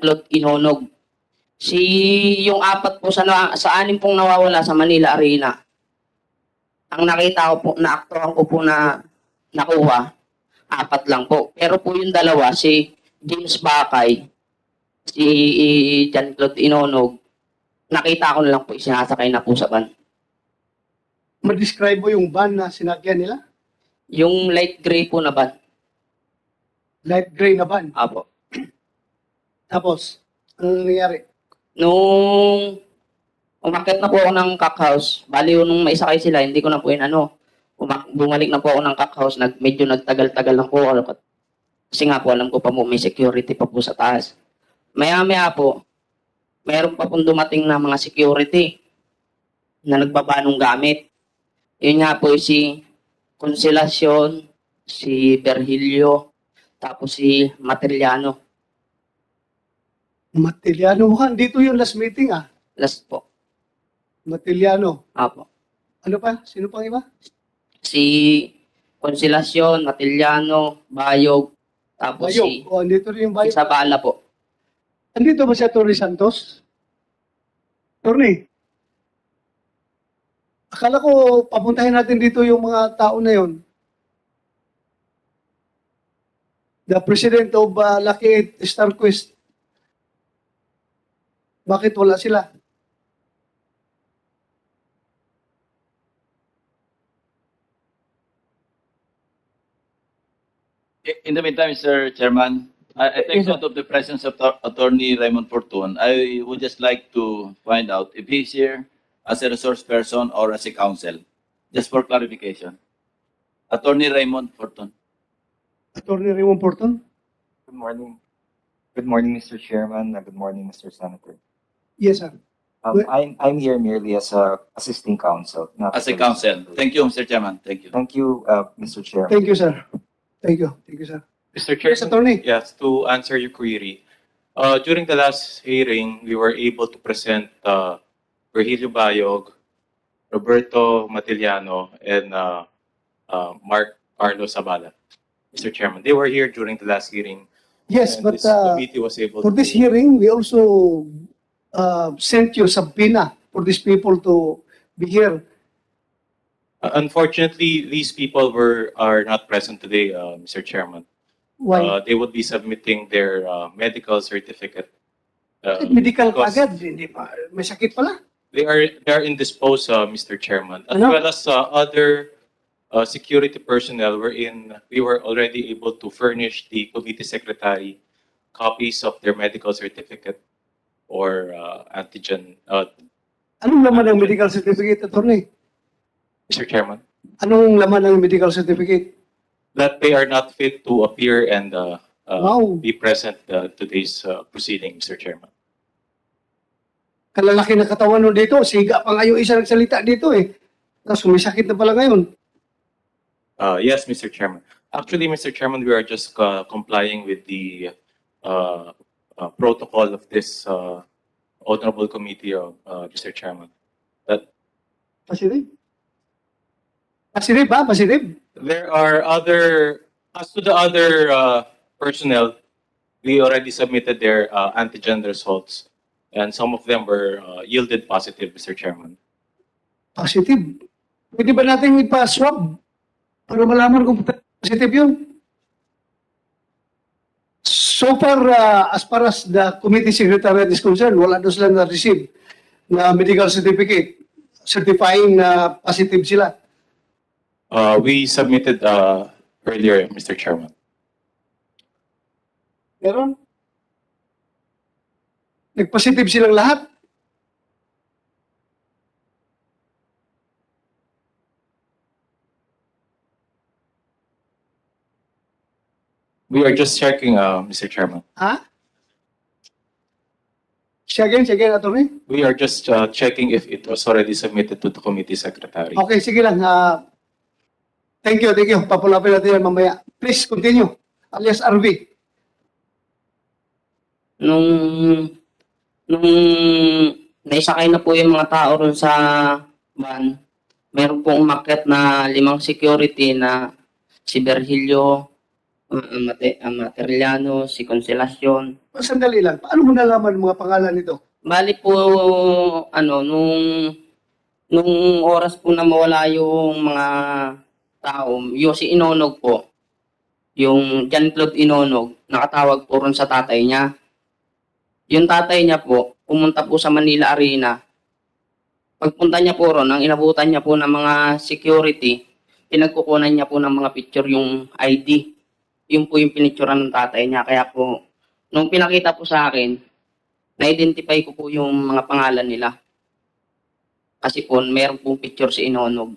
Claude Inonog. Si yung apat po sa, na, sa anim pong nawawala sa Manila Arena. Ang nakita ko po, naaktuhan ko po na nakuha, apat lang po. Pero po yung dalawa, si James Bakay, si John Claude Inonog, nakita ko na lang po isinasakay na po sa van. Ma-describe mo yung van na sinakyan nila? Yung light gray po na van. Light gray na van. Apo. Tapos, ano nangyayari? Nung umakyat na po ako ng cock house, bali yun nung maisakay sila, hindi ko na po yun ano, umak- bumalik na po ako ng cock house, nag, medyo nagtagal-tagal lang po ako. Kasi nga po, alam ko pa po, may security pa po sa taas. Maya-maya po, mayroon pa pong dumating na mga security na nagbaba ng gamit. Yun nga po si Consolacion, si Berhilio, tapos si Matriliano. Matiliano mukhang dito yung last meeting ah. Last po. Matiliano. Apo. Ano pa? Sino pang iba? si Consolacion, Matiliano, Bayog, tapos Bayog. si O, andito rin yung Bayog. Isabela po. Andito ba si Atty. Santos? Atty. Akala ko papuntahin natin dito yung mga tao na yon. The president of uh, Lucky 8 Star Quest. Bakit wala sila? I- In the meantime, Mr. Chairman, I, I think Yes, out of the presence of Attorney Raymond Fortun, I would just like to find out if he's here as a resource person or as a counsel, just for clarification. Attorney Raymond Fortun. Attorney Raymond Porton? Good morning. Good morning, Mr. Chairman. and Good morning, Mr. Senator. Yes, sir. Um, Well- I'm, I'm here merely as a assisting counsel. not As a as counsel. Thank you, Mr. Chairman. Thank you. Thank you, uh, Mr. Chairman. Thank you, sir. Thank you. Thank you, sir. Mr. Yes, Chair, Attorney. yes, to answer your query, uh, during the last hearing, we were able to present uh, Virgilio Bayog, Roberto Matiliano, and uh, uh, Mark Arlo Sabala. Mr. Chairman, they were here during the last hearing. Yes, and but this uh, committee was able for this hearing, we also uh, sent you subpoena for these people to be here. Uh, Unfortunately, these people were are not present today, uh, Mr. Chairman. Why? Uh, they would be submitting their uh, medical certificate. uh, Medical because- agad, hindi pa. May sakit pala. They are they are indisposed, uh, Mr. Chairman, as Ano? well as uh, other uh, security personnel. Wherein we were already able to furnish the committee secretary copies of their medical certificate or uh, antigen. Uh, Anong laman ng medical certificate, attorney? Mr. Chairman, Anong laman ng medical certificate? that they are not fit to appear and uh, uh, Wow. be present uh, today's uh, proceeding, Mr. Chairman. Kalalaki na katawan nun dito. Siga pa nga yung isa nagsalita dito eh. Tapos sumisakit na pala ngayon. Uh, yes, Mr. Chairman. Actually, Mr. Chairman, we are just uh, complying with the uh, uh, protocol of this uh, honorable committee, uh, uh, Mr. Chairman. Positive? Positive ba? Positive? There are other, as to the other uh, personnel, we already submitted their uh, antigen results, and some of them were uh, yielded positive, Mr. Chairman. Positive. Pwede ba natin ipa-swab? Para malaman kung positive yun? So far, uh, as far as the committee secretariat is concerned, wala daw sila na-receive na medical certificate certifying na positive sila. Uh, we submitted uh, earlier, Mr. Chairman. Meron? Nagpositive silang lahat? We are just checking, uh, Mr. Chairman. Ha? Siya again, siya again, attorney? We are just uh, checking if it was already submitted to the committee secretary. Okay, sige lang. ah thank you, thank you. Papulapin natin yan mamaya. Please, continue. Alias RV. Nung nung naisakay na po yung mga tao ron sa van, meron pong umakyat na limang security na si Berhilio, ang mate, ang Materiano, si Consolacion. Sandali lang. Paano mo nalaman ang mga pangalan nito? Bali po, ano, nung, nung oras po na mawala yung mga tao, yung si Inonog po, yung John Claude Inonog, nakatawag po ron sa tatay niya. Yung tatay niya po, pumunta po sa Manila Arena. Pagpunta niya po ron, ang inabutan niya po ng mga security, pinagkukunan niya po ng mga picture yung ID. Yun po yung pinicturean ng tatay niya. Kaya po, nung pinakita po sa akin, na-identify ko po yung mga pangalan nila. Kasi po, meron pong picture si Inonog.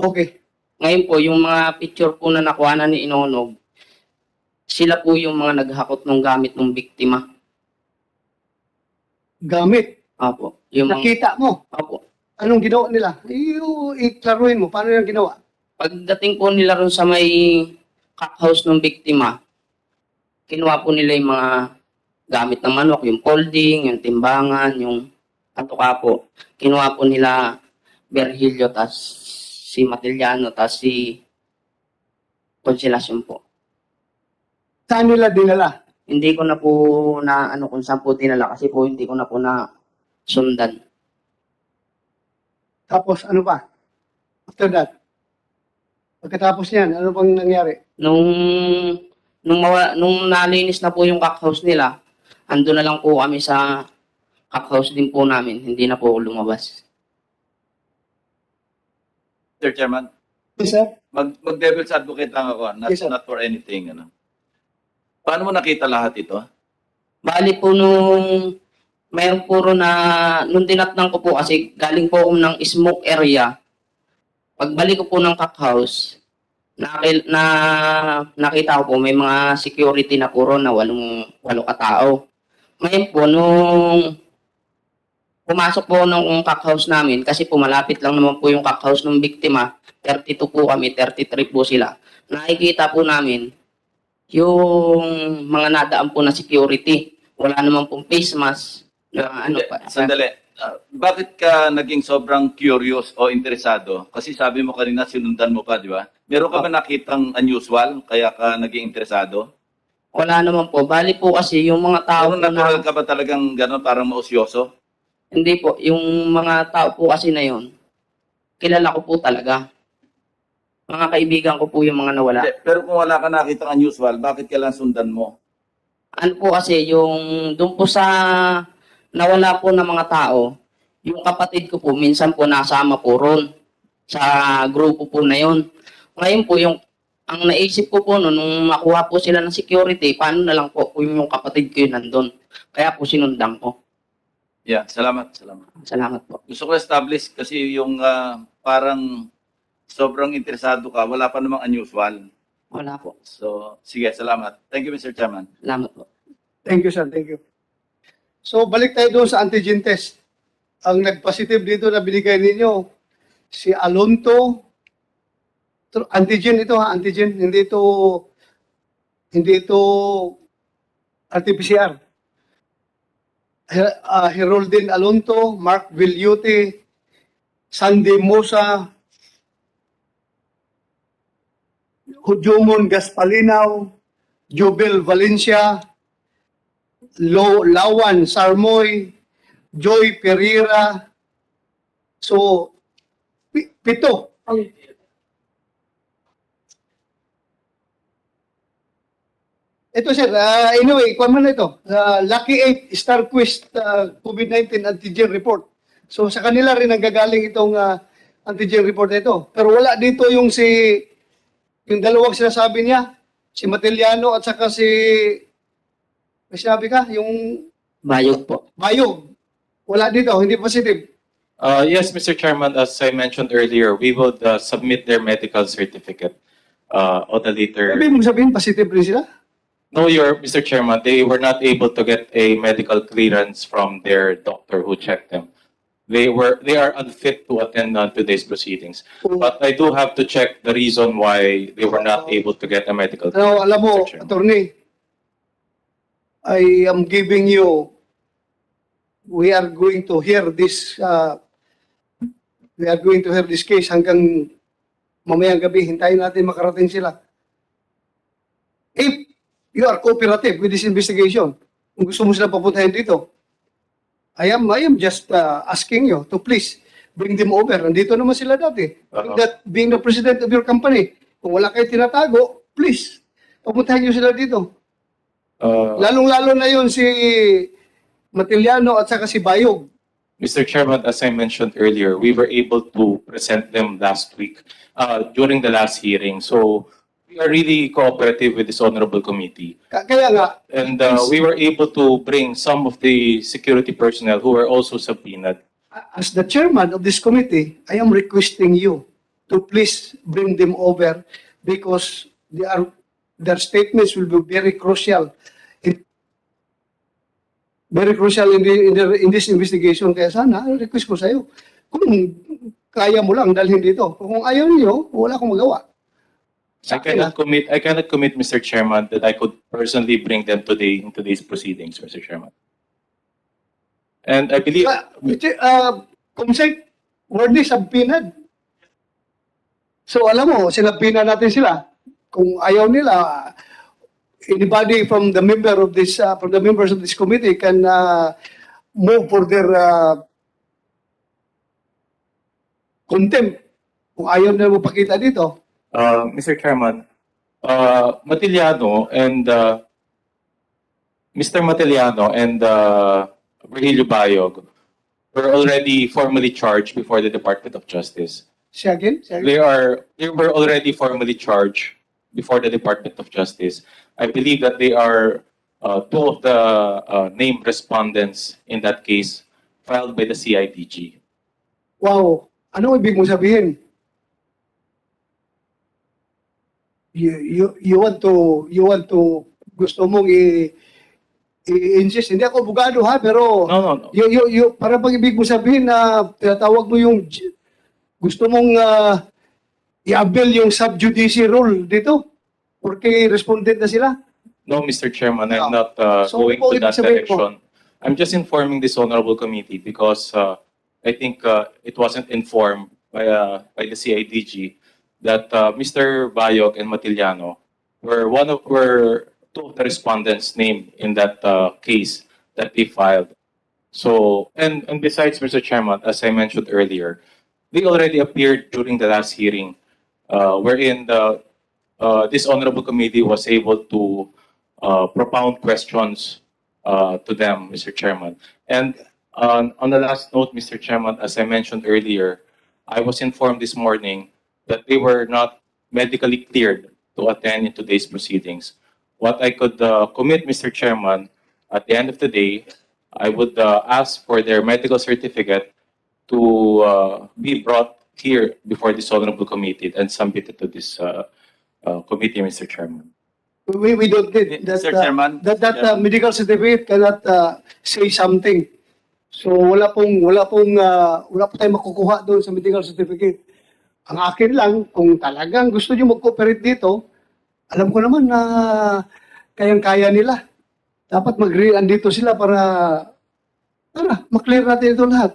Okay. Ngayon po, yung mga picture po na nakuha na ni Inonog, sila po yung mga naghakot ng gamit ng biktima. Gamit. Opo. Yung mga, Nakita mo. opo. Anong ginawa nila? Iyo, iklaruhin mo. Paano yung ginawa? Pagdating po nila ron sa may house ng biktima, kinuha po nila yung mga gamit ng manok, yung folding, yung timbangan, yung katuka po. Kinuha po nila Berhilio, tas si Matiliano, tas si Consolacion po. Saan nila dinala? Hindi ko na po na ano kung saan po dinala kasi po hindi ko na po na sundan. Tapos ano pa? After that? Pagkatapos niyan, ano pang nangyari? Nung nung mawa, nung nalinis na po yung cock house nila, ando na lang po kami sa cock house din po namin. Hindi na po lumabas. Mr. Chairman, Yes, sir. mag, mag-devil's advocate lang ako, not, Yes, sir. not for anything. Ano. Paano mo nakita lahat ito? Bali po nung mayroon puro na nung dinatnang ko po kasi galing po ako ng smoke area. Pagbalik ko po ng cock house, nakil, na nakita ko po may mga security na puro na walong walo katao. Ngayon po nung pumasok po ng cock namin kasi po malapit lang naman po yung cock ng biktima. 32 po kami, 33 po sila. Nakikita po namin yung mga nadaan po na security. Wala naman pong face mask. Na, ano pa. Sandali. Ah, bakit ka naging sobrang curious o interesado? Kasi sabi mo kanina sinundan mo pa, di ba? Meron ka ba nakitang unusual kaya ka naging interesado? Wala naman po. Bali po kasi yung mga tao Pero po natural na, ka ba talagang gano'n parang mausyoso? hindi po, yung mga tao po kasi na yun, kilala ko po talaga. Mga kaibigan ko po yung mga nawala. Hindi, Pero kung wala ka nakitang unusual, bakit kailan sundan mo? Ano po kasi, yung doon po sa nawala po ng mga tao, yung kapatid ko po, minsan po nasama po ron sa grupo po na yun. Ngayon po, yung ang naisip ko po no, nung makuha po sila ng security, paano na lang po kung yung kapatid ko yun nandun. Kaya po sinundan ko. Yeah, salamat, salamat. Salamat po. Gusto ko establish kasi yung ah, parang sobrang interesado ka, wala pa namang unusual. Wala po. So, sige, salamat. Thank you, Mr. Chairman. Salamat po. Thank you, sir. Thank you. So, balik tayo doon sa antigen test. Ang nag-positive dito na binigay ninyo, si Alonto. Antigen ito ha, antigen. Hindi ito, hindi ito RT-PCR. Uh, Heroldin Alonto, Mark Villute, Sandy Mosa, Jumon Gaspalinaw, Jubel Valencia, Lo, Lawan Sarmoy, Joy Pereira. So, pi- pito. Ang ito sir, ah, anyway, kung man na ito, ah, Lucky 8 Star Quest ah, COVID-19 antigen report. So sa kanila rin nanggagaling itong ah, antigen report na ito. Pero wala dito yung si, yung dalawang sinasabi niya, si Matiliano at saka si, may sinabi ka, yung Bayog po. Bayog. Wala dito, hindi positive. Uh, yes, Mr. Chairman, as I mentioned earlier, we would uh, submit their medical certificate uh, on a later. Ibig mong sabihin, positive rin sila? No, your Mr. Chairman, they were not able to get a medical clearance from their doctor who checked them. They were they are unfit to attend on today's proceedings. But I do have to check the reason why they were not able to get a medical Ano, clearance. alam mo, Mr. Chairman. attorney, I am giving you, we are going to hear this, uh, we are going to hear this case hanggang mamayang gabi. Hintayin natin makarating sila. if you are cooperative with this investigation, kung gusto mo sila papuntahin dito, I am, I am just uh, asking you to please bring them over. Nandito naman sila dati. Uh-huh. That being the president of your company, kung wala kayo tinatago, please, papuntahin nyo sila dito. Uh, Lalong-lalo na yun si Matiliano at saka si Bayog. Mr. Chairman, as I mentioned earlier, we were able to present them last week uh, during the last hearing. So we are really cooperative with this honorable committee. Ka- Kaya nga, And uh, we were able to bring some of the security personnel who were also subpoenaed. as the chairman of this committee, I am requesting you to please bring them over because they are, their statements will be very crucial. very crucial in, the, in, the, in this investigation. Kaya sana, request ko sa iyo, kung kaya mo lang dalhin dito. Kung ayaw niyo, wala akong magawa. I cannot commit, I cannot commit, Mr. Chairman, that I could personally bring them today in today's proceedings, Mr. Chairman. And I believe, Uh, uh, Kumsek, were they subpoenaed? So alam mo, sinabina natin sila. Kung ayaw nila, anybody from the member of this, uh, from the members of this committee can uh, move for their uh, contempt. Kung ayaw nila magpakita dito. uh, Mr. Chairman, uh, Matiliano and uh, Mr. Matiliano and uh, Virgilio Bayog were already formally charged before the Department of Justice. Siya again? Siya again? They are they were already formally charged before the Department of Justice. I believe that they are uh, two of the uh, named respondents in that case filed by the CIDG. Wow. Ano ibig mong sabihin? You, you, you want to, you want to, gusto mong i, i-insist. Hindi ako abogado ha, pero No, no, no. you, you, you, para pag ibig mo sabihin na tinatawag mo yung, gusto mong uh, i-avail yung sub-judice rule dito. Porque respondent na sila. No, Mr. Chairman, I'm No. not uh, So, going ano po to that sabihin po? direction. I'm just informing this honorable committee because uh, I think uh, it wasn't informed by, uh, by the CIDG that uh, Mr. Bayog and Matiliano were one of, were two of the respondents named in that uh, case that they filed. So, and, and besides, Mr. Chairman, as I mentioned earlier, they already appeared during the last hearing wherein the, uh, this honorable committee was able to uh, propound questions uh, to them, Mr. Chairman. And on, on the last note, Mr. Chairman, as I mentioned earlier, I was informed this morning that they were not medically cleared to attend in today's proceedings. What I could uh, commit, Mr. Chairman, at the end of the day, I would uh, ask for their medical certificate to uh, be brought here before this honorable committee and submitted to this uh, uh, committee, Mr. Chairman. We, we don't need that, Mr. uh, Chairman. that, that uh, medical certificate cannot uh, say something. So wala pong wala pong uh, wala po tayong makukuha doon sa medical certificate. Ang akin lang kung talagang gusto niyo mag-cooperate dito, alam ko naman na kayang-kaya nila. Dapat mag andito sila para para maklear natin ito lahat.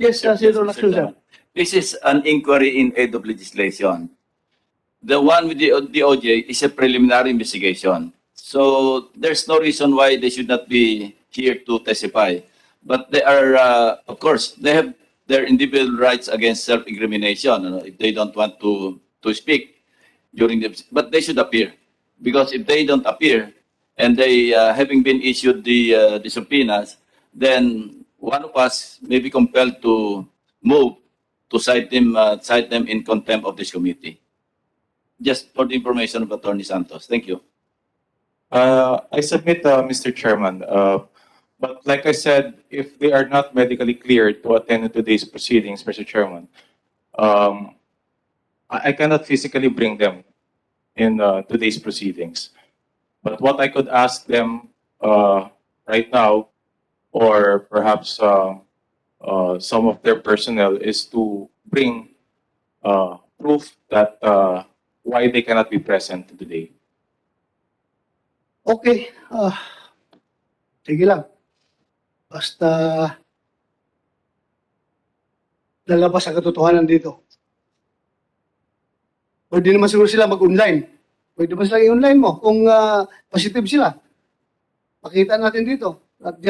Yes, uh, Senator Mr. Lacson, sir. Chairman. This is an inquiry in aid of legislation. The one with the DOJ is a preliminary investigation. So there's no reason why they should not be here to testify. But they are, uh, of course, they have their individual rights against self-incrimination. you know, if they don't want to to speak during the, but they should appear because if they don't appear and they uh, having been issued the uh, the subpoenas, then one of us may be compelled to move to cite them uh, cite them in contempt of this committee. Just for the information of Attorney Santos. Thank you. Uh, I submit, uh, Mr. Chairman, uh, but like I said, if they are not medically cleared to attend to today's proceedings, Mr. Chairman, um, I, I cannot physically bring them in uh, today's proceedings. But what I could ask them uh, right now, or perhaps uh, uh, some of their personnel, is to bring uh, proof that uh, why they cannot be present today. Okay. ah sige lang. Basta lalabas ang katotohanan dito. Pwede naman siguro sila mag-online. Pwede ba sila i-online mo kung ah, positive sila? Pakita natin dito. At